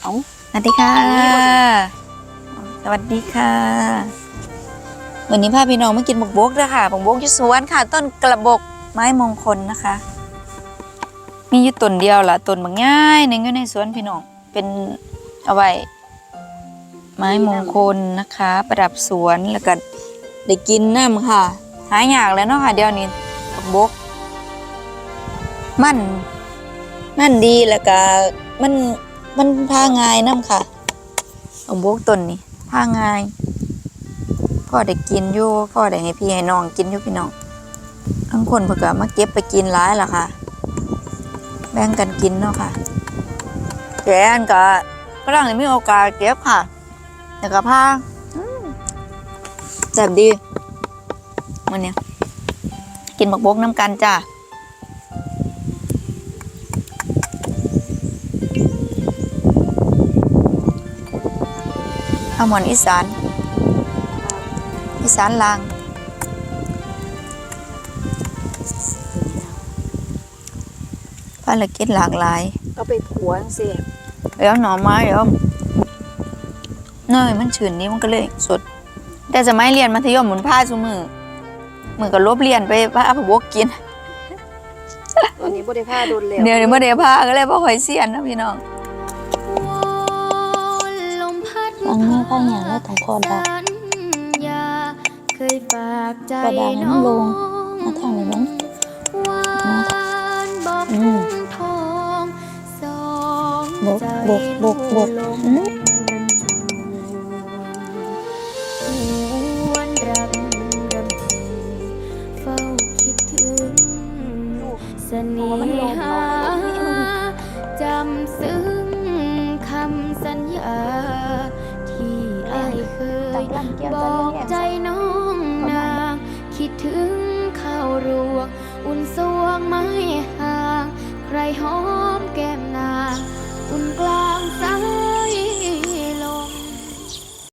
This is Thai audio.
เอาสวัสดีค่ะ สวัสดีค่ะ วันนี้พาพี่น้องมากินบกบกด้วยค่ะบกบกอยู่สวนค่ะ ต้นกระบอกไม้มงคลนะคะ มีอยู่ต้นเดียวล่ะต้นบางง่ายหนึ่งอยู่ในสวนพี่น้อง เป็นเอาไว้ไม้มงคลนะคะ ประดับสวนแล้วก็ได้กินน้ำค่ะ หายากแล้วเนาะค่ะเดี๋ยวนี้บกบก มัน มันดีแล้วก็มัน มันพาง่ายน้ำค่ะบกบกต้นนี่พาง่ายพ่อได้กินอยู่พ่อได้ให้พี่ให้น้องกินอยู่พี่น้องทั้งคนเพิ่นก็มาเก็บไปกินหลายล่ะค่ะ แบ่งกันกินเนาะค่ะแกอันก็กำลังจะมีโอกาสเก็บค่ะแต่ก็พาแซ่บดีวันนี้กินบักบกน้ำกันจ้า ข้าวหมอนอีสาน อีสานลาง ภารกิจหลากหลาย เอาไปผัวจังซี่แล้วหน่อไม้เดี๋ยวเนยมันชื้นนี้มันก็เลยสด แต่สมัยเรียนมัธยมหมุนผ้าซุมือมือก็ลบเรียนไปพาผักบกกิน ตอนนี้บ่ได้ผ้าโดนแล้วเดี๋ยวนี้บ่ได้พาก็เลยบ่ค่อยเสียนนะพี่น้อง ฟังแม่ฟังอย่างแล้วต้องคอดักสัญญาเคยฝากใจกระดาษให้มันลงมาทางนี้มั้งหวานบอกอืมทองสองบกใจบกบกบกลงอืมหวนรำรำพึงเฝ้าคิดถึงเสน่หาจำซึ้ง ยบอกใจน้องนาง คิดถึงข้าวรวง อุ่นสวงไม่ห่าง ใครหอมแก้มนาง อุ่นกลางสาย